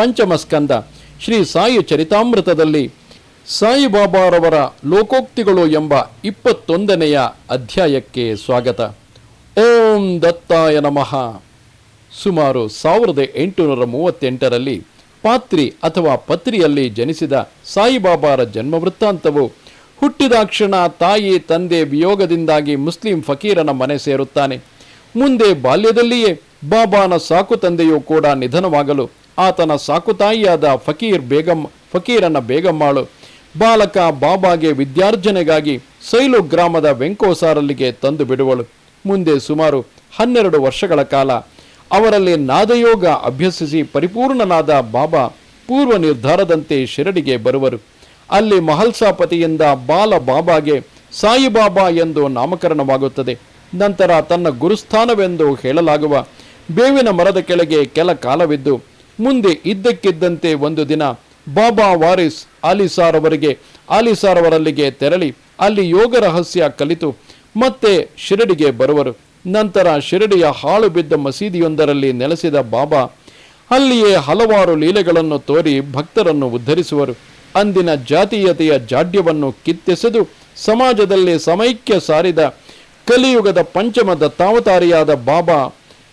ಪಂಚಮ ಸ್ಕಂದ ಶ್ರೀ ಸಾಯಿ ಚರಿತಾಮೃತದಲ್ಲಿ ಸಾಯಿಬಾಬಾರವರ ಲೋಕೋಕ್ತಿಗಳು ಎಂಬ ಇಪ್ಪತ್ತೊಂದನೆಯ ಅಧ್ಯಾಯಕ್ಕೆ ಸ್ವಾಗತ. ಓಂ ದತ್ತಾಯ ನಮಃ. ಸುಮಾರು ಸಾವಿರದ ಎಂಟುನೂರ ಮೂವತ್ತೆಂಟರಲ್ಲಿ ಪಾತ್ರಿ ಅಥವಾ ಪತ್ರಿಯಲ್ಲಿ ಜನಿಸಿದ ಸಾಯಿಬಾಬಾರ ಜನ್ಮ ವೃತ್ತಾಂತವು ಹುಟ್ಟಿದಾಕ್ಷಣ ತಾಯಿ ತಂದೆ ವಿಯೋಗದಿಂದಾಗಿ ಮುಸ್ಲಿಂ ಫಕೀರನ ಮನೆ ಸೇರುತ್ತಾನೆ. ಮುಂದೆ ಬಾಲ್ಯದಲ್ಲಿಯೇ ಬಾಬಾನ ಸಾಕು ತಂದೆಯೂ ಕೂಡ ನಿಧನವಾಗಲು ಆತನ ಸಾಕುತಾಯಿಯಾದ ಫಕೀರ್ ಬೇಗಂ, ಫಕೀರನ ಬೇಗಮ್ಮಾಳು. ಬಾಲಕ ಬಾಬಾಗೆ ವಿದ್ಯಾರ್ಜನೆಗಾಗಿ ಸೈಲು ಗ್ರಾಮದ ವೆಂಕೋಸಾರಲ್ಲಿಗೆ ತಂದು ಬಿಡುವಳು. ಮುಂದೆ ಸುಮಾರು ಹನ್ನೆರಡು ವರ್ಷಗಳ ಕಾಲ ಅವರಲ್ಲಿ ನಾದಯೋಗ ಅಭ್ಯಸಿಸಿ ಪರಿಪೂರ್ಣನಾದ ಬಾಬಾ ಪೂರ್ವ ನಿರ್ಧಾರದಂತೆ ಶಿರಡಿಗೆ ಬರುವರು. ಅಲ್ಲಿ ಮಹಲ್ಸಾಪತಿಯಿಂದ ಬಾಲ ಬಾಬಾಗೆ ಸಾಯಿಬಾಬಾ ಎಂದು ನಾಮಕರಣವಾಗುತ್ತದೆ. ನಂತರ ತನ್ನ ಗುರುಸ್ಥಾನವೆಂದು ಹೇಳಲಾಗುವ ಬೇವಿನ ಮರದ ಕೆಳಗೆ ಕೆಲ ಕಾಲವಿದ್ದು ಮುಂದೆ ಇದ್ದಕ್ಕಿದ್ದಂತೆ ಒಂದು ದಿನ ಬಾಬಾ ವಾರಿಸ್ ಆಲಿಸಾರ್ ಅವರಿಗೆ ಆಲಿಸಾರ್ ಅವರಲ್ಲಿಗೆ ತೆರಳಿ ಅಲ್ಲಿ ಯೋಗ ರಹಸ್ಯ ಕಲಿತು ಮತ್ತೆ ಶಿರಡಿಗೆ ಬರುವರು. ನಂತರ ಶಿರಡಿಯ ಹಾಳು ಬಿದ್ದ ಮಸೀದಿಯೊಂದರಲ್ಲಿ ನೆಲೆಸಿದ ಬಾಬಾ ಅಲ್ಲಿಯೇ ಹಲವಾರು ಲೀಲೆಗಳನ್ನು ತೋರಿ ಭಕ್ತರನ್ನು ಉದ್ಧರಿಸುವರು. ಅಂದಿನ ಜಾತೀಯತೆಯ ಜಾಡ್ಯವನ್ನು ಕಿತ್ತೆಸೆದು ಸಮಾಜದಲ್ಲಿ ಸಮೈಕ್ಯ ಸಾರಿದ ಕಲಿಯುಗದ ಪಂಚಮ ದತ್ತಾವತಾರಿಯಾದ ಬಾಬಾ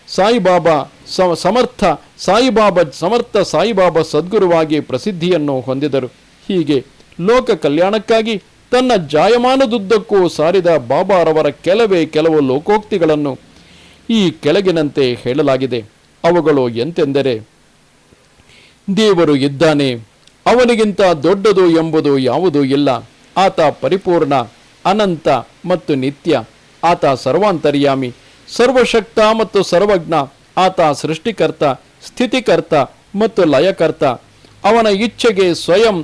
ಸಾಯಿಬಾಬಾ ಸಮರ್ಥ ಸಾಯಿಬಾಬಾ ಸಮರ್ಥ ಸಾಯಿಬಾಬಾ ಸದ್ಗುರುವಾಗಿ ಪ್ರಸಿದ್ಧಿಯನ್ನು ಹೊಂದಿದರು. ಹೀಗೆ ಲೋಕ ಕಲ್ಯಾಣಕ್ಕಾಗಿ ತನ್ನ ಜಾಯಮಾನದುದ್ದಕ್ಕೂ ಸಾರಿದ ಬಾಬಾರವರ ಕೆಲವೇ ಕೆಲವು ಲೋಕೋಕ್ತಿಗಳನ್ನು ಈ ಕೆಳಗಿನಂತೆ ಹೇಳಲಾಗಿದೆ. ಅವುಗಳು ಎಂತೆಂದರೆ, ದೇವರು ಇದ್ದಾನೆ, ಅವನಿಗಿಂತ ದೊಡ್ಡದು ಎಂಬುದು ಯಾವುದೂ ಇಲ್ಲ. ಆತ ಪರಿಪೂರ್ಣ, ಅನಂತ ಮತ್ತು ನಿತ್ಯ. ಆತ ಸರ್ವಾಂತರ್ಯಾಮಿ. ಸರ್ವಶಕ್ತ ಮತ್ತು ಸರ್ವಜ್ಞ, ಆತ ಸೃಷ್ಟಿಕರ್ತ, ಸ್ಥಿತಿಕರ್ತ ಮತ್ತು ಲಯಕರ್ತ. ಅವನ ಇಚ್ಛೆಗೆ ಸ್ವಯಂ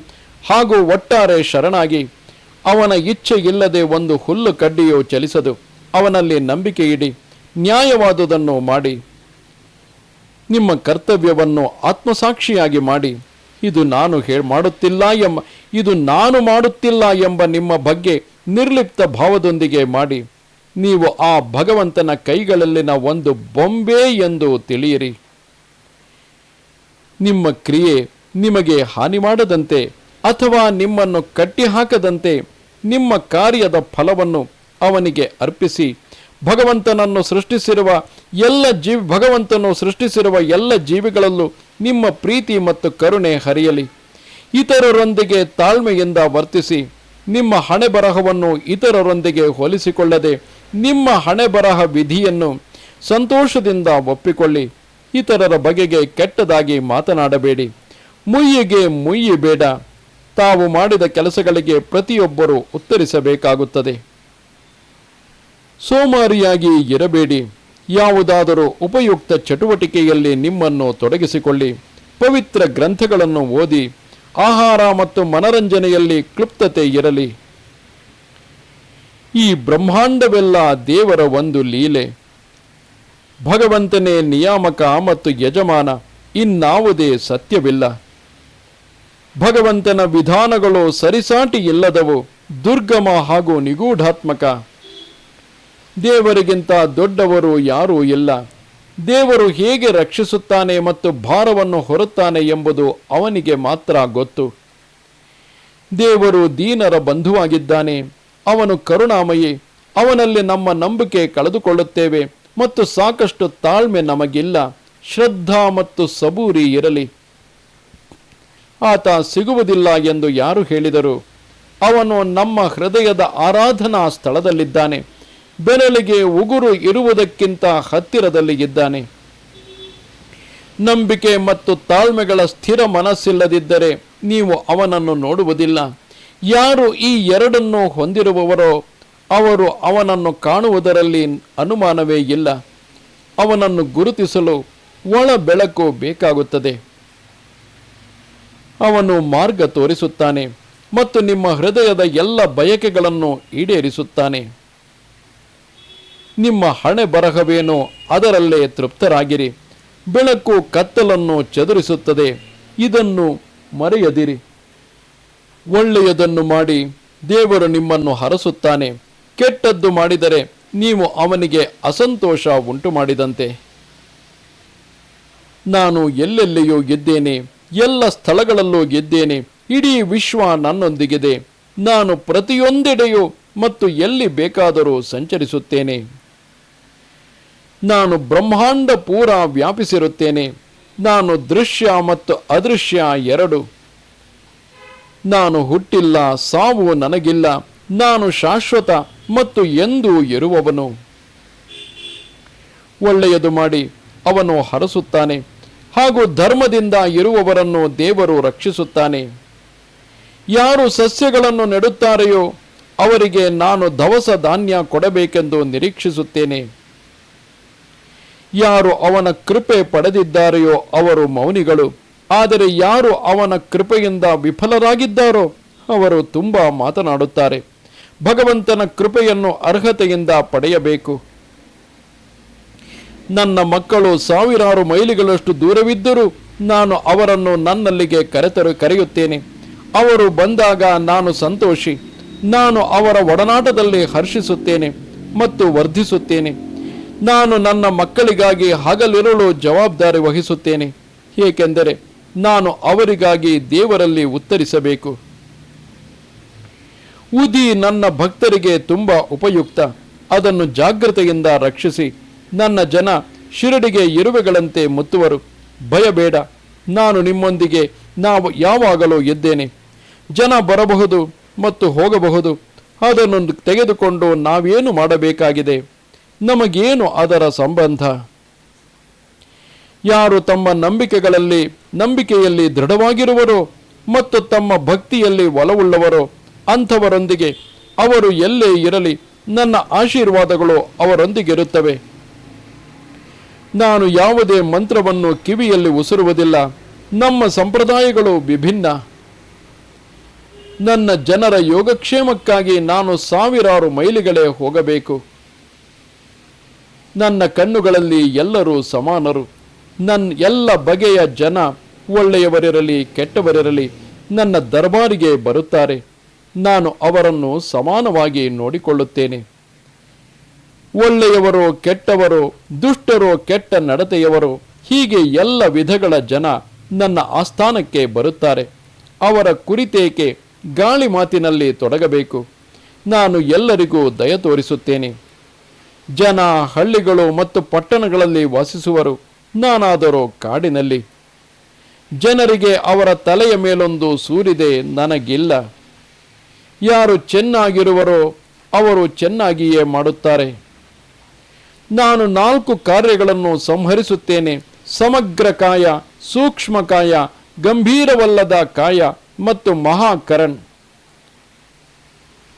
ಹಾಗೂ ಒಟ್ಟಾರೆ ಶರಣಾಗಿ, ಅವನ ಇಚ್ಛೆ ಇಲ್ಲದೆ ಒಂದು ಹುಲ್ಲು ಕಡ್ಡಿಯು ಚಲಿಸದು. ಅವನಲ್ಲಿ ನಂಬಿಕೆ ಇಡಿ, ನ್ಯಾಯವಾದುದನ್ನು ಮಾಡಿ. ನಿಮ್ಮ ಕರ್ತವ್ಯವನ್ನು ಆತ್ಮಸಾಕ್ಷಿಯಾಗಿ ಮಾಡಿ. ಇದು ನಾನು ಹೇ, ಮಾಡುತ್ತಿಲ್ಲ ಎಂಬ ಇದು ನಾನು ಮಾಡುತ್ತಿಲ್ಲ ಎಂಬ ನಿಮ್ಮ ಬಗ್ಗೆ ನಿರ್ಲಿಪ್ತ ಭಾವದೊಂದಿಗೆ ಮಾಡಿ. ನೀವು ಆ ಭಗವಂತನ ಕೈಗಳಲ್ಲಿನ ಒಂದು ಬೊಂಬೆ ಎಂದು ತಿಳಿಯಿರಿ. ನಿಮ್ಮ ಕ್ರಿಯೆ ನಿಮಗೆ ಹಾನಿ ಮಾಡದಂತೆ ಅಥವಾ ನಿಮ್ಮನ್ನು ಕಟ್ಟಿಹಾಕದಂತೆ ನಿಮ್ಮ ಕಾರ್ಯದ ಫಲವನ್ನು ಅವನಿಗೆ ಅರ್ಪಿಸಿ, ಭಗವಂತನನ್ನು ಸೃಷ್ಟಿಸಿರುವ ಎಲ್ಲ ಜೀವಿ, ಭಗವಂತನು ಸೃಷ್ಟಿಸಿರುವ ಎಲ್ಲ ಜೀವಿಗಳಲ್ಲೂ ನಿಮ್ಮ ಪ್ರೀತಿ ಮತ್ತು ಕರುಣೆ ಹರಿಯಲಿ. ಇತರರೊಂದಿಗೆ ತಾಳ್ಮೆಯಿಂದ ವರ್ತಿಸಿ, ನಿಮ್ಮ ಹಣೆ ಬರಹವನ್ನು ಇತರರೊಂದಿಗೆ ಹೋಲಿಸಿಕೊಳ್ಳದೆ ನಿಮ್ಮ ಹಣೆ ಬರಹ ವಿಧಿಯನ್ನು ಸಂತೋಷದಿಂದ ಒಪ್ಪಿಕೊಳ್ಳಿ. ಇತರರ ಬಗೆಗೆ ಕೆಟ್ಟದಾಗಿ ಮಾತನಾಡಬೇಡಿ. ಮುಯ್ಯಿಗೆ ಮುಯ್ಯಿ ಬೇಡ. ತಾವು ಮಾಡಿದ ಕೆಲಸಗಳಿಗೆ ಪ್ರತಿಯೊಬ್ಬರೂ ಉತ್ತರಿಸಬೇಕಾಗುತ್ತದೆ. ಸೋಮಾರಿಯಾಗಿ ಇರಬೇಡಿ. ಯಾವುದಾದರೂ ಉಪಯುಕ್ತ ಚಟುವಟಿಕೆಯಲ್ಲಿ ನಿಮ್ಮನ್ನು ತೊಡಗಿಸಿಕೊಳ್ಳಿ. ಪವಿತ್ರ ಗ್ರಂಥಗಳನ್ನು ಓದಿ, ಆಹಾರ ಮತ್ತು ಮನರಂಜನೆಯಲ್ಲಿ ಕ್ಲುಪ್ತತೆ ಇರಲಿ. ಈ ಬ್ರಹ್ಮಾಂಡವೆಲ್ಲ ದೇವರ ಒಂದು ಲೀಲೆ. ಭಗವಂತನೇ ನಿಯಾಮಕ ಮತ್ತು ಯಜಮಾನ, ಇನ್ನಾವುದೇ ಸತ್ಯವಿಲ್ಲ. ಭಗವಂತನ ವಿಧಾನಗಳು ಸರಿಸಾಟಿ ಇಲ್ಲದವು, ದುರ್ಗಮ ಹಾಗೂ ನಿಗೂಢಾತ್ಮಕ. ದೇವರಿಗಿಂತ ದೊಡ್ಡವರು ಯಾರೂ ಇಲ್ಲ. ದೇವರು ಹೇಗೆ ರಕ್ಷಿಸುತ್ತಾನೆ ಮತ್ತು ಭಾರವನ್ನು ಹೊರುತ್ತಾನೆ ಎಂಬುದು ಅವನಿಗೆ ಮಾತ್ರ ಗೊತ್ತು. ದೇವರು ದೀನರ ಬಂಧುವಾಗಿದ್ದಾನೆ. ಅವನು ಕರುಣಾಮಯಿ, ಅವನಲ್ಲಿ ನಮ್ಮ ನಂಬಿಕೆ ಕಳೆದುಕೊಳ್ಳುತ್ತೇವೆ ಮತ್ತು ಸಾಕಷ್ಟು ತಾಳ್ಮೆ ನಮಗಿಲ್ಲ, ಶ್ರದ್ಧಾ ಮತ್ತು ಸಬೂರಿ ಇರಲಿ. ಆತ ಸಿಗುವುದಿಲ್ಲ ಎಂದು ಯಾರು ಹೇಳಿದರು? ಅವನು ನಮ್ಮ ಹೃದಯದ ಆರಾಧನಾ ಸ್ಥಳದಲ್ಲಿದ್ದಾನೆ, ಬೆರಳಿಗೆ ಉಗುರು ಇರುವುದಕ್ಕಿಂತ ಹತ್ತಿರದಲ್ಲಿ ಇದ್ದಾನೆ. ನಂಬಿಕೆ ಮತ್ತು ತಾಳ್ಮೆಗಳ ಸ್ಥಿರ ಮನಸ್ಸಿಲ್ಲದಿದ್ದರೆ ನೀವು ಅವನನ್ನು ನೋಡುವುದಿಲ್ಲ. ಯಾರು ಈ ಎರಡನ್ನು ಹೊಂದಿರುವವರೋ ಅವರು ಅವನನ್ನು ಕಾಣುವುದರಲ್ಲಿ ಅನುಮಾನವೇ ಇಲ್ಲ. ಅವನನ್ನು ಗುರುತಿಸಲು ಒಳ ಬೆಳಕು ಬೇಕಾಗುತ್ತದೆ. ಅವನು ಮಾರ್ಗ ತೋರಿಸುತ್ತಾನೆ ಮತ್ತು ನಿಮ್ಮ ಹೃದಯದ ಎಲ್ಲ ಬಯಕೆಗಳನ್ನು ಈಡೇರಿಸುತ್ತಾನೆ. ನಿಮ್ಮ ಹಣೆ ಬರಹವೇನೋ ಅದರಲ್ಲೇ ತೃಪ್ತರಾಗಿರಿ. ಬೆಳಕು ಕತ್ತಲನ್ನು ಚದುರಿಸುತ್ತದೆ. ಇದನ್ನು ಮರೆಯದಿರಿ. ಒಳ್ಳೆಯದನ್ನು ಮಾಡಿ ದೇವರು ನಿಮ್ಮನ್ನು ಹರಸುತ್ತಾನೆ. ಕೆಟ್ಟದ್ದು ಮಾಡಿದರೆ ನೀವು ಅವನಿಗೆ ಅಸಂತೋಷ ಉಂಟು ಮಾಡಿದಂತೆ ನಾನು ಎಲ್ಲೆಲ್ಲಿಯೂ ಗೆದ್ದೇನೆ ಎಲ್ಲ ಸ್ಥಳಗಳಲ್ಲೂ ಗೆದ್ದೇನೆ ಇಡೀ ವಿಶ್ವ ನನ್ನೊಂದಿಗಿದೆ. ನಾನು ಪ್ರತಿಯೊಂದೆಡೆಯೂ ಮತ್ತು ಎಲ್ಲಿ ಬೇಕಾದರೂ ಸಂಚರಿಸುತ್ತೇನೆ. ನಾನು ಬ್ರಹ್ಮಾಂಡ ಪೂರ ವ್ಯಾಪಿಸಿರುತ್ತೇನೆ. ನಾನು ದೃಶ್ಯ ಮತ್ತು ಅದೃಶ್ಯ ಎರಡು. ನಾನು ಹುಟ್ಟಿಲ್ಲ, ಸಾವು ನನಗಿಲ್ಲ, ನಾನು ಶಾಶ್ವತ ಮತ್ತು ಎಂದೂ ಇರುವವನು. ಒಳ್ಳೆಯದು ಮಾಡಿ ಅವನು ಹರಸುತ್ತಾನೆ, ಹಾಗೂ ಧರ್ಮದಿಂದ ಇರುವವರನ್ನು ದೇವರು ರಕ್ಷಿಸುತ್ತಾನೆ. ಯಾರು ಸಸ್ಯಗಳನ್ನು ನೆಡುತ್ತಾರೆಯೋ ಅವರಿಗೆ ನಾನು ದವಸ ಧಾನ್ಯ ಕೊಡಬೇಕೆಂದು ನಿರೀಕ್ಷಿಸುತ್ತೇನೆ. ಯಾರು ಅವನ ಕೃಪೆ ಪಡೆದಿದ್ದಾರೆಯೋ ಅವರು ಮೌನಿಗಳು. ಆದರೆ ಯಾರು ಅವನ ಕೃಪೆಯಿಂದ ವಿಫಲರಾಗಿದ್ದಾರೋ ಅವರು ತುಂಬ ಮಾತನಾಡುತ್ತಾರೆ. ಭಗವಂತನ ಕೃಪೆಯನ್ನು ಅರ್ಹತೆಯಿಂದ ಪಡೆಯಬೇಕು. ನನ್ನ ಮಕ್ಕಳು ಸಾವಿರಾರು ಮೈಲಿಗಳಷ್ಟು ದೂರವಿದ್ದರೂ ನಾನು ಅವರನ್ನು ನನ್ನಲ್ಲಿಗೆ ಕರೆತರು, ಕರೆಯುತ್ತೇನೆ. ಅವರು ಬಂದಾಗ ನಾನು ಸಂತೋಷಿ. ನಾನು ಅವರ ಒಡನಾಟದಲ್ಲಿ ಹರ್ಷಿಸುತ್ತೇನೆ ಮತ್ತು ವರ್ಧಿಸುತ್ತೇನೆ. ನಾನು ನನ್ನ ಮಕ್ಕಳಿಗಾಗಿ ಹಗಲಿರುಳು ಜವಾಬ್ದಾರಿ ವಹಿಸುತ್ತೇನೆ. ಏಕೆಂದರೆ ನಾನು ಅವರಿಗಾಗಿ ದೇವರಲ್ಲಿ ಉತ್ತರಿಸಬೇಕು. ಉದಿ ನನ್ನ ಭಕ್ತರಿಗೆ ತುಂಬ ಉಪಯುಕ್ತ. ಅದನ್ನು ಜಾಗ್ರತೆಯಿಂದ ರಕ್ಷಿಸಿ. ನನ್ನ ಜನ ಶಿರಡಿಗೆ ಇರುವೆಗಳಂತೆ ಮುತ್ತುವರು. ಭಯಬೇಡ. ನಾನು ನಿಮ್ಮೊಂದಿಗೆ, ನಾವು ಯಾವಾಗಲೂ ಇದ್ದೇನೆ. ಜನ ಬರಬಹುದು ಮತ್ತು ಹೋಗಬಹುದು. ಅದನ್ನು ತೆಗೆದುಕೊಂಡು ನಾವೇನು ಮಾಡಬೇಕಾಗಿದೆ? ನಮಗೇನು ಅದರ ಸಂಬಂಧ? ಯಾರು ತಮ್ಮ ನಂಬಿಕೆಗಳಲ್ಲಿ, ನಂಬಿಕೆಯಲ್ಲಿ ದೃಢವಾಗಿರುವರೋ ಮತ್ತು ತಮ್ಮ ಭಕ್ತಿಯಲ್ಲಿ ಒಲವುಳ್ಳವರೋ, ಅಂಥವರೊಂದಿಗೆ ಅವರು ಎಲ್ಲೇ ಇರಲಿ, ನನ್ನ ಆಶೀರ್ವಾದಗಳು ಅವರೊಂದಿಗಿರುತ್ತವೆ. ನಾನು ಯಾವುದೇ ಮಂತ್ರವನ್ನು ಕಿವಿಯಲ್ಲಿ ಉಸಿರುವುದಿಲ್ಲ, ನಮ್ಮ ಸಂಪ್ರದಾಯಗಳು ವಿಭಿನ್ನ. ನನ್ನ ಜನರ ಯೋಗಕ್ಷೇಮಕ್ಕಾಗಿ ನಾನು ಸಾವಿರಾರು ಮೈಲಿಗಳೇ ಹೋಗಬೇಕು. ನನ್ನ ಕಣ್ಣುಗಳಲ್ಲಿ ಎಲ್ಲರೂ ಸಮಾನರು. ನನ್ನ ಎಲ್ಲ ಬಗೆಯ ಜನ ಒಳ್ಳೆಯವರಿರಲಿ, ಕೆಟ್ಟವರಿರಲಿ ನನ್ನ ದರ್ಬಾರಿಗೆ ಬರುತ್ತಾರೆ. ನಾನು ಅವರನ್ನು ಸಮಾನವಾಗಿ ನೋಡಿಕೊಳ್ಳುತ್ತೇನೆ. ಒಳ್ಳೆಯವರು ಕೆಟ್ಟವರು, ದುಷ್ಟರು ಕೆಟ್ಟ ನಡತೆಯವರು, ಹೀಗೆ ಎಲ್ಲ ವಿಧಗಳ ಜನ ನನ್ನ ಆಸ್ಥಾನಕ್ಕೆ ಬರುತ್ತಾರೆ. ಅವರ ಕುರಿತೇಕೆ ಗಾಳಿ ಮಾತಿನಲ್ಲಿ ತೊಡಗಬೇಕು. ನಾನು ಎಲ್ಲರಿಗೂ ದಯ ತೋರಿಸುತ್ತೇನೆ. ಜನ ಹಳ್ಳಿಗಳು ಮತ್ತು ಪಟ್ಟಣಗಳಲ್ಲಿ ವಾಸಿಸುವರು. ನಾನಾದರೋ ಕಾಡಿನಲ್ಲಿ. ಜನರಿಗೆ ಅವರ ತಲೆಯ ಮೇಲೊಂದು ಸೂರಿದೆ, ನನಗಿಲ್ಲ. ಯಾರು ಚೆನ್ನಾಗಿರುವರೋ ಅವರು ಚೆನ್ನಾಗಿಯೇ ಮಾಡುತ್ತಾರೆ. ನಾನು ನಾಲ್ಕು ಕಾರ್ಯಗಳನ್ನು ಸಂಹರಿಸುತ್ತೇನೆ, ಸಮಗ್ರ ಕಾಯ, ಸೂಕ್ಷ್ಮ ಕಾಯ, ಗಂಭೀರವಲ್ಲದ ಕಾಯ ಮತ್ತು ಮಹಾಕರಣ್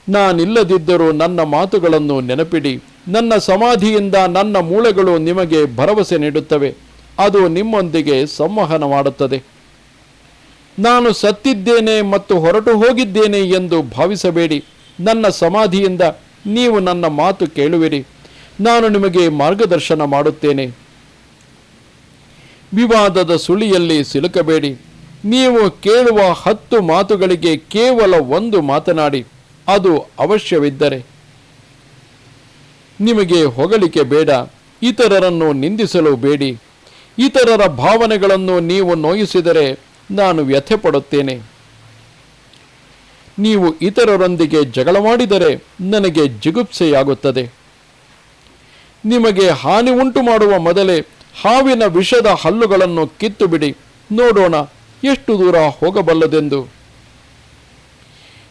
ನಾನಿಲ್ಲದಿದ್ದರೂ ನನ್ನ ಮಾತುಗಳನ್ನು ನೆನಪಿಡಿ, ನನ್ನ ಸಮಾಧಿಯಿಂದ ನನ್ನ ಮೂಳೆಗಳು ನಿಮಗೆ ಭರವಸೆ ನೀಡುತ್ತವೆ. ಅದು ನಿಮ್ಮೊಂದಿಗೆ ಸಂವಹನ ಮಾಡುತ್ತದೆ. ನಾನು ಸತ್ತಿದ್ದೇನೆ ಮತ್ತು ಹೊರಟು ಹೋಗಿದ್ದೇನೆ ಎಂದು ಭಾವಿಸಬೇಡಿ. ನನ್ನ ಸಮಾಧಿಯಿಂದ ನೀವು ನನ್ನ ಮಾತು ಕೇಳುವಿರಿ. ನಾನು ನಿಮಗೆ ಮಾರ್ಗದರ್ಶನ ಮಾಡುತ್ತೇನೆ. ವಿವಾದದ ಸುಳಿಯಲ್ಲಿ ಸಿಲುಕಬೇಡಿ. ನೀವು ಕೇಳುವ ಹತ್ತು ಮಾತುಗಳಿಗೆ ಕೇವಲ ಒಂದು ಮಾತನಾಡಿ, ಅದು ಅವಶ್ಯವಿದ್ದರೆ. ನಿಮಗೆ ಹೊಗಳಿಕೆ ಬೇಡ, ಇತರರನ್ನು ನಿಂದಿಸಲು ಬೇಡಿ. ಇತರರ ಭಾವನೆಗಳನ್ನು ನೀವು ನೋಯಿಸಿದರೆ ನಾನು ವ್ಯಥೆ ಪಡುತ್ತೇನೆ ನೀವು ಇತರರೊಂದಿಗೆ ಜಗಳ ಮಾಡಿದರೆ ನನಗೆ ಜಿಗುಪ್ಸೆಯಾಗುತ್ತದೆ. ನಿಮಗೆ ಹಾನಿ ಉಂಟು ಮಾಡುವ ಮೊದಲೇ ಹಾವಿನ ವಿಷದ ಹಲ್ಲುಗಳನ್ನು ಕಿತ್ತು ಬಿಡಿ ನೋಡೋಣ, ಎಷ್ಟು ದೂರ ಹೋಗಬಲ್ಲದೆಂದು.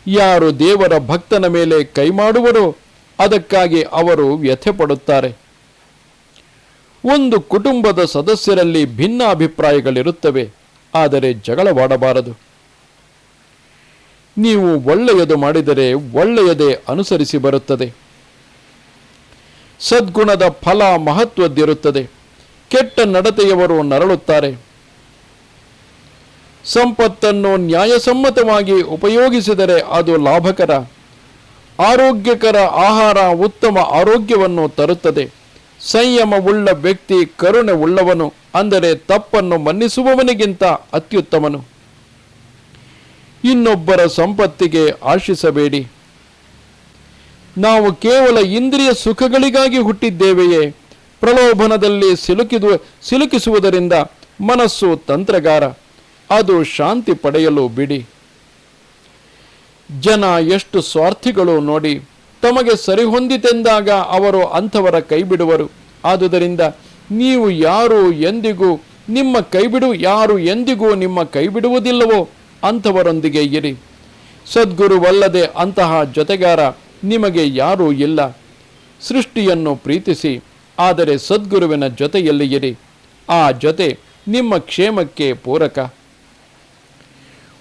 ಯಾರು ದೇವರ ಭಕ್ತನ ಮೇಲೆ ಕೈ ಮಾಡುವರೋ ಅದಕ್ಕಾಗಿ ಅವರು ವ್ಯಥೆ ಪಡುತ್ತಾರೆ ಒಂದು ಕುಟುಂಬದ ಸದಸ್ಯರಲ್ಲಿ ಭಿನ್ನ ಅಭಿಪ್ರಾಯಗಳಿರುತ್ತವೆ, ಆದರೆ ಜಗಳವಾಡಬಾರದು. ನೀವು ಒಳ್ಳೆಯದು ಮಾಡಿದರೆ ಒಳ್ಳೆಯದೇ ಅನುಸರಿಸಿ ಬರುತ್ತದೆ. ಸದ್ಗುಣದ ಫಲ ಮಹತ್ವದ್ದಿರುತ್ತದೆ. ಕೆಟ್ಟ ನಡತೆಯವರು ನರಳುತ್ತಾರೆ. ಸಂಪತ್ತನ್ನು ನ್ಯಾಯಸಮ್ಮತವಾಗಿ ಉಪಯೋಗಿಸಿದರೆ ಅದು ಲಾಭಕರ, ಆರೋಗ್ಯಕರ ಆಹಾರ ಉತ್ತಮ ಆರೋಗ್ಯವನ್ನು ತರುತ್ತದೆ. ಸಂಯಮವುಳ್ಳ ವ್ಯಕ್ತಿ ಕರುಣೆ ಉಳ್ಳವನು ಅಂದರೆ ತಪ್ಪನ್ನು ಮನ್ನಿಸುವವನಿಗಿಂತ ಅತ್ಯುತ್ತಮನು. ಇನ್ನೊಬ್ಬರ ಸಂಪತ್ತಿಗೆ ಆಶಿಸಬೇಡಿ. ನಾವು ಕೇವಲ ಇಂದ್ರಿಯ ಸುಖಗಳಿಗಾಗಿ ಹುಟ್ಟಿದ್ದೇವೆಯೇ? ಪ್ರಲೋಭನದಲ್ಲಿ ಸಿಲುಕಿದು, ಸಿಲುಕಿಸುವುದರಿಂದ ಮನಸ್ಸು ತಂತ್ರಗಾರ, ಅದು ಶಾಂತಿ ಪಡೆಯಲು ಬಿಡಿ. ಜನ ಎಷ್ಟು ಸ್ವಾರ್ಥಿಗಳು ನೋಡಿ ತಮಗೆ ಸರಿಹೊಂದಿತೆಂದಾಗ ಅವರು ಅಂಥವರ ಕೈ ಬಿಡುವರು ಆದುದರಿಂದ ನೀವು ಯಾರು ಎಂದಿಗೂ, ನಿಮ್ಮ ಕೈ ಬಿಡು ಯಾರು ಎಂದಿಗೂ ನಿಮ್ಮ ಕೈ ಬಿಡುವುದಿಲ್ಲವೋ ಅಂಥವರೊಂದಿಗೆ ಇರಿ. ಸದ್ಗುರುವಲ್ಲದೆ ಅಂತಹ ಜೊತೆಗಾರ ನಿಮಗೆ ಯಾರೂ ಇಲ್ಲ. ಸೃಷ್ಟಿಯನ್ನು ಪ್ರೀತಿಸಿ, ಆದರೆ ಸದ್ಗುರುವಿನ ಜೊತೆಯಲ್ಲಿ ಇರಿ. ಆ ಜೊತೆ ನಿಮ್ಮ ಕ್ಷೇಮಕ್ಕೆ ಪೂರಕ.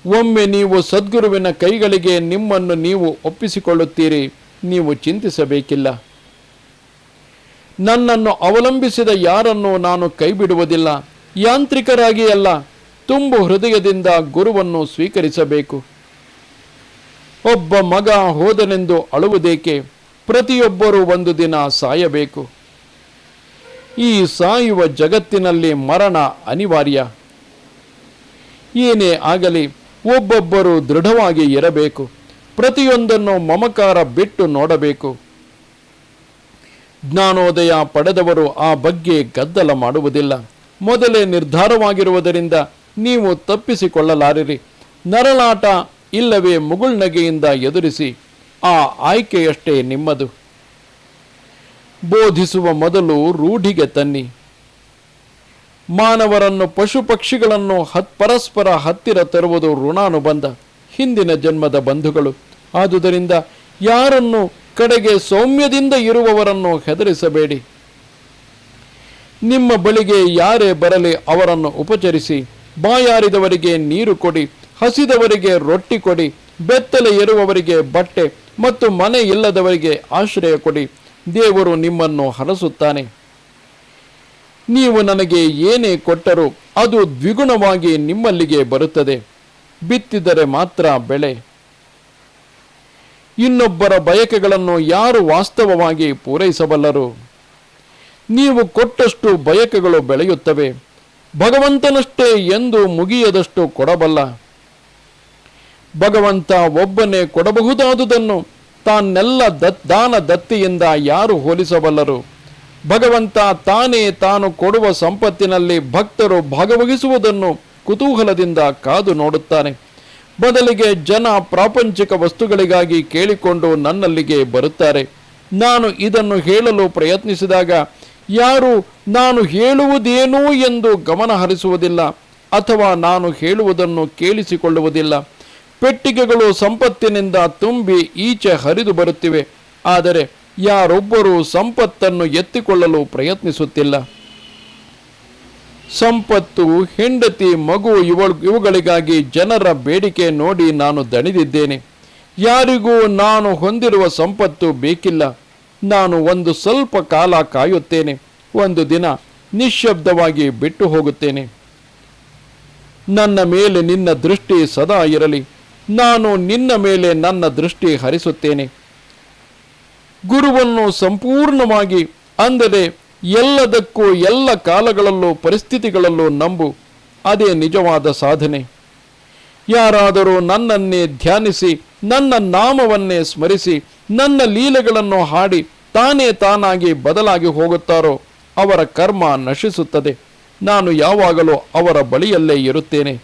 ಒಮ್ಮೆ ನೀವು ಸದ್ಗುರುವಿನ ಕೈಗಳಿಗೆ ನಿಮ್ಮನ್ನು ನೀವು ಒಪ್ಪಿಸಿಕೊಳ್ಳುತ್ತೀರಿ. ನೀವು ಚಿಂತಿಸಬೇಕಿಲ್ಲ. ನನ್ನನ್ನು ಅವಲಂಬಿಸಿದ ಯಾರನ್ನು ನಾನು ಕೈಬಿಡುವುದಿಲ್ಲ. ಯಾಂತ್ರಿಕರಾಗಿ ಅಲ್ಲ, ತುಂಬು ಹೃದಯದಿಂದ ಗುರುವನ್ನು ಸ್ವೀಕರಿಸಬೇಕು. ಒಬ್ಬ ಮಗ ಹೋದನೆಂದು ಅಳುವುದೇಕೆ? ಪ್ರತಿಯೊಬ್ಬರೂ ಒಂದು ದಿನ ಸಾಯಬೇಕು. ಈ ಸಾಯುವ ಜಗತ್ತಿನಲ್ಲಿ ಮರಣ ಅನಿವಾರ್ಯ. ಏನೇ ಆಗಲಿ, ಒಬ್ಬೊಬ್ಬರು ದೃಢವಾಗಿ ಇರಬೇಕು. ಪ್ರತಿಯೊಂದನ್ನು ಮಮಕಾರ ಬಿಟ್ಟು ನೋಡಬೇಕು. ಜ್ಞಾನೋದಯ ಪಡೆದವರು ಆ ಬಗ್ಗೆ ಗದ್ದಲ ಮಾಡುವುದಿಲ್ಲ. ಮೊದಲೇ ನಿರ್ಧಾರವಾಗಿರುವುದರಿಂದ ನೀವು ತಪ್ಪಿಸಿಕೊಳ್ಳಲಾರಿರಿ. ನರಳಾಟ ಇಲ್ಲವೇ ಮುಗುಳ್ನಗೆಯಿಂದ ಎದುರಿಸಿ, ಆ ಆಯ್ಕೆಯಷ್ಟೇ ನಿಮ್ಮದು. ಬೋಧಿಸುವ ಮೊದಲು ರೂಢಿಗೆ ತನ್ನಿ. ಮಾನವರನ್ನು ಪಶು ಪಕ್ಷಿಗಳನ್ನು ಹತ್, ಪರಸ್ಪರ ಹತ್ತಿರ ತರುವುದು ಋಣಾನುಬಂಧ. ಹಿಂದಿನ ಜನ್ಮದ ಬಂಧುಗಳು. ಆದುದರಿಂದ ಯಾರನ್ನು ಕಡೆಗೆ ಸೌಮ್ಯದಿಂದ ಇರುವವರನ್ನು ಹೆದರಿಸಬೇಡಿ. ನಿಮ್ಮ ಬಳಿಗೆ ಯಾರೇ ಬರಲಿ ಅವರನ್ನು ಉಪಚರಿಸಿ, ಬಾಯಾರಿದವರಿಗೆ ನೀರು ಕೊಡಿ, ಹಸಿದವರಿಗೆ ರೊಟ್ಟಿ ಕೊಡಿ, ಬೆತ್ತಲೆ ಇರುವವರಿಗೆ ಬಟ್ಟೆ ಮತ್ತು ಮನೆ ಇಲ್ಲದವರಿಗೆ ಆಶ್ರಯ ಕೊಡಿ. ದೇವರು ನಿಮ್ಮನ್ನು ಹರಸುತ್ತಾನೆ. ನೀವು ನನಗೆ ಏನೇ ಕೊಟ್ಟರೂ ಅದು ದ್ವಿಗುಣವಾಗಿ ನಿಮ್ಮಲ್ಲಿಗೆ ಬರುತ್ತದೆ. ಬಿತ್ತಿದರೆ ಮಾತ್ರ ಬೆಳೆ. ಇನ್ನೊಬ್ಬರ ಬಯಕೆಗಳನ್ನು ಯಾರು ವಾಸ್ತವವಾಗಿ ಪೂರೈಸಬಲ್ಲರು? ನೀವು ಕೊಟ್ಟಷ್ಟು ಬಯಕೆಗಳು ಬೆಳೆಯುತ್ತವೆ, ಭಗವಂತನಷ್ಟೇ ಎಂದು ಮುಗಿಯದಷ್ಟು ಕೊಡಬಲ್ಲ. ಭಗವಂತ ಒಬ್ಬನೇ ಕೊಡಬಹುದಾದುದನ್ನು ತಾನೆಲ್ಲ ದತ್, ದಾನ ದತ್ತಿಯಿಂದ ಯಾರು ಹೋಲಿಸಬಲ್ಲರು? ಭಗವಂತ ತಾನೇ ತಾನು ಕೊಡುವ ಸಂಪತ್ತಿನಲ್ಲಿ ಭಕ್ತರು ಭಾಗವಹಿಸುವುದನ್ನು ಕುತೂಹಲದಿಂದ ಕಾದು ನೋಡುತ್ತಾನೆ. ಬದಲಿಗೆ ಜನ ಪ್ರಾಪಂಚಿಕ ವಸ್ತುಗಳಿಗಾಗಿ ಕೇಳಿಕೊಂಡು ನನ್ನಲ್ಲಿಗೆ ಬರುತ್ತಾರೆ. ನಾನು ಇದನ್ನು ಹೇಳಲು ಪ್ರಯತ್ನಿಸಿದಾಗ, ಯಾರು ನಾನು ಹೇಳುವುದೇನು ಎಂದು ಗಮನ ಹರಿಸುವುದಿಲ್ಲ, ಅಥವಾ ನಾನು ಹೇಳುವುದನ್ನು ಕೇಳಿಸಿಕೊಳ್ಳುವುದಿಲ್ಲ. ಪೆಟ್ಟಿಗೆಗಳು ಸಂಪತ್ತಿನಿಂದ ತುಂಬಿ ಈಚೆ ಹರಿದು ಬರುತ್ತಿವೆ, ಆದರೆ ಯಾರೊಬ್ಬರೂ ಸಂಪತ್ತನ್ನು ಎತ್ತಿಕೊಳ್ಳಲು ಪ್ರಯತ್ನಿಸುತ್ತಿಲ್ಲ. ಸಂಪತ್ತು, ಹೆಂಡತಿ, ಮಗು, ಇವಳು, ಇವುಗಳಿಗಾಗಿ ಜನರ ಬೇಡಿಕೆ ನೋಡಿ ನಾನು ದಣಿದಿದ್ದೇನೆ. ಯಾರಿಗೂ ನಾನು ಹೊಂದಿರುವ ಸಂಪತ್ತು ಬೇಕಿಲ್ಲ. ನಾನು ಒಂದು ಸ್ವಲ್ಪ ಕಾಲ ಕಾಯುತ್ತೇನೆ. ಒಂದು ದಿನ ನಿಶ್ಶಬ್ದವಾಗಿ ಬಿಟ್ಟು ಹೋಗುತ್ತೇನೆ. ನನ್ನ ಮೇಲೆ ನಿನ್ನ ದೃಷ್ಟಿ ಸದಾ ಇರಲಿ. ನಾನು ನಿನ್ನ ಮೇಲೆ ನನ್ನ ದೃಷ್ಟಿ ಹರಿಸುತ್ತೇನೆ. ಗುರುವನ್ನು ಸಂಪೂರ್ಣವಾಗಿ, ಅಂದರೆ ಎಲ್ಲದಕ್ಕೂ ಎಲ್ಲ ಕಾಲಗಳಲ್ಲೂ ಪರಿಸ್ಥಿತಿಗಳಲ್ಲೂ ನಂಬು. ಅದೇ ನಿಜವಾದ ಸಾಧನೆ. ಯಾರಾದರೂ ನನ್ನನ್ನೇ ಧ್ಯಾನಿಸಿ, ನನ್ನ ನಾಮವನ್ನೇ ಸ್ಮರಿಸಿ, ನನ್ನ ಲೀಲೆಗಳನ್ನು ಹಾಡಿ ತಾನೇ ತಾನಾಗಿ ಬದಲಾಗಿ ಹೋಗುತ್ತಾರೋ ಅವರ ಕರ್ಮ ನಶಿಸುತ್ತದೆ. ನಾನು ಯಾವಾಗಲೂ ಅವರ ಬಳಿಯಲ್ಲೇ ಇರುತ್ತೇನೆ.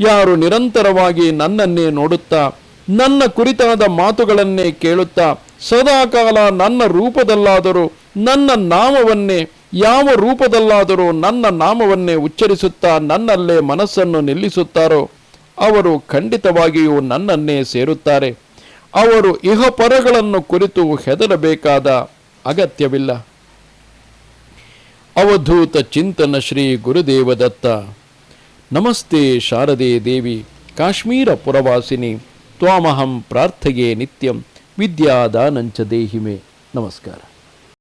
ಯಾರು ನಿರಂತರವಾಗಿ ನನ್ನನ್ನೇ ನೋಡುತ್ತಾ, ನನ್ನ ಕುರಿತಾದ ಮಾತುಗಳನ್ನೇ ಕೇಳುತ್ತಾ, ಸದಾಕಾಲ ನನ್ನ ರೂಪದಲ್ಲಾದರೂ ನನ್ನ ನಾಮವನ್ನೇ ಯಾವ ರೂಪದಲ್ಲಾದರೂ ನನ್ನ ನಾಮವನ್ನೇ ಉಚ್ಚರಿಸುತ್ತಾ ನನ್ನಲ್ಲೇ ಮನಸ್ಸನ್ನು ನಿಲ್ಲಿಸುತ್ತಾರೋ, ಅವರು ಖಂಡಿತವಾಗಿಯೂ ನನ್ನನ್ನೇ ಸೇರುತ್ತಾರೆ. ಅವರು ಇಹಪರಗಳನ್ನು ಕುರಿತು ಹೆದರಬೇಕಾದ ಅಗತ್ಯವಿಲ್ಲ. ಅವಧೂತ ಚಿಂತನ ಶ್ರೀ ಗುರುದೇವದತ್ತ. ನಮಸ್ತೆ ಶಾರದೆ ದೇವಿ, ಕಾಶ್ಮೀರ ಪುರವಾಸಿನಿ, ತ್ವಾಮಹಂ ಪ್ರಾರ್ಥೆಯೇ ನಿತ್ಯಂ, ವಿದ್ಯಾದಾನಂಚ ದೇಹಿಮೆ. ನಮಸ್ಕಾರ.